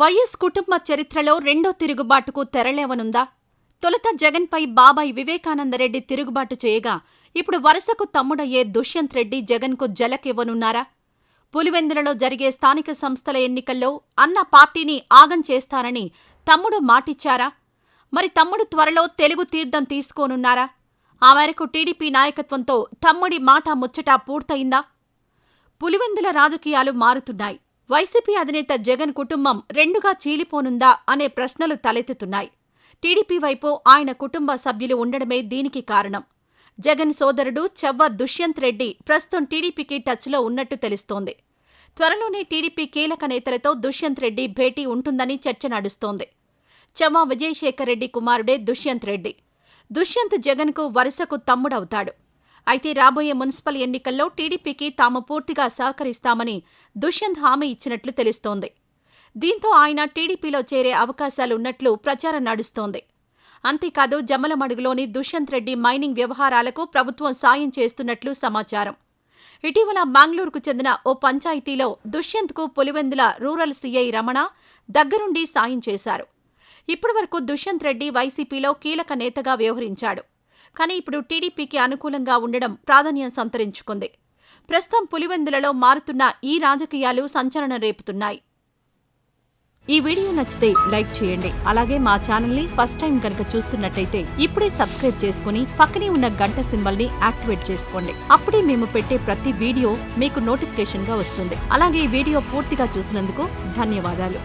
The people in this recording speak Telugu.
వైఎస్ కుటుంబ చరిత్రలో రెండో తిరుగుబాటుకు తెరలేవనుందా? తొలుత జగన్పై బాబాయ్ వివేకానందరెడ్డి తిరుగుబాటు చేయగా ఇప్పుడు వరుసకు తమ్ముడయ్యే దుష్యంత్ రెడ్డి జగన్కు జలకివ్వనున్నారా? పులివెందులలో జరిగే స్థానిక సంస్థల ఎన్నికల్లో అన్న పార్టీని ఆగం చేస్తారని తమ్ముడు మాటిచ్చారా? మరి తమ్ముడు త్వరలో తెలుగు తీర్థం తీసుకోనున్నారా? ఆ మేరకు టీడీపీ నాయకత్వంతో తమ్ముడి మాట ముచ్చట పూర్తయిందా? పులివెందుల రాజకీయాలు మారుతున్నాయి. వైసీపీ అధినేత జగన్ కుటుంబం రెండుగా చీలిపోనుందా అనే ప్రశ్నలు తలెత్తుతున్నాయి. టీడీపీ వైపు ఆయన కుటుంబ సభ్యులు ఉండడమే దీనికి కారణం. జగన్ సోదరుడు చెవ్వ దుష్యంత్ రెడ్డి ప్రస్తుతం టీడీపీకి టచ్లో ఉన్నట్టు తెలుస్తోంది. త్వరలోనే టీడీపీ కీలక నేతలతో దుష్యంత్ రెడ్డి భేటీ ఉంటుందని చర్చ నడుస్తోంది. చెవ్వ విజయశేఖర్ రెడ్డి కుమారుడే దుష్యంత్ రెడ్డి. దుష్యంత్ జగన్కు వరుసకు తమ్ముడవుతాడు. అయితే రాబోయే మున్సిపల్ ఎన్నికల్లో టీడీపీకి తాము పూర్తిగా సహకరిస్తామని దుష్యంత్ హామీ ఇచ్చినట్లు తెలుస్తోంది. దీంతో ఆయన టీడీపీలో చేరే అవకాశాలున్నట్లు ప్రచారం నడుస్తోంది. అంతేకాదు జమ్మలమడుగులోని దుష్యంత్ రెడ్డి మైనింగ్ వ్యవహారాలకు ప్రభుత్వం సాయం చేస్తున్నట్లు సమాచారం. ఇటీవల బెంగళూరుకు చెందిన ఓ పంచాయతీలో దుష్యంత్కు పులివెందుల రూరల్ సీఐ రమణ దగ్గరుండి సాయం చేశారు. ఇప్పటివరకు దుష్యంత్ రెడ్డి వైసీపీలో కీలక నేతగా వ్యవహరించాడు. కానీ ఇప్పుడు టీడీపీకి అనుకూలంగా ఉండడం ప్రాధాన్యం సంతరించుకుంది. ప్రస్తుతం పులివెందులలో మారుతున్న ఈ రాజకీయాలు సంచలనం రేపుతున్నాయి. ఈ వీడియో నచ్చితే లైక్ చేయండి. అలాగే మా ఛానల్ని ఫస్ట్ టైం కనుక చూస్తున్నట్టయితే ఇప్పుడే సబ్స్క్రైబ్ చేసుకుని పక్కనే ఉన్న గంట సింబల్ని యాక్టివేట్ చేసుకోండి. అప్పుడే మేము పెట్టే ప్రతి వీడియో మీకు నోటిఫికేషన్గా వస్తుంది. అలాగే ఈ వీడియో పూర్తిగా చూసినందుకు ధన్యవాదాలు.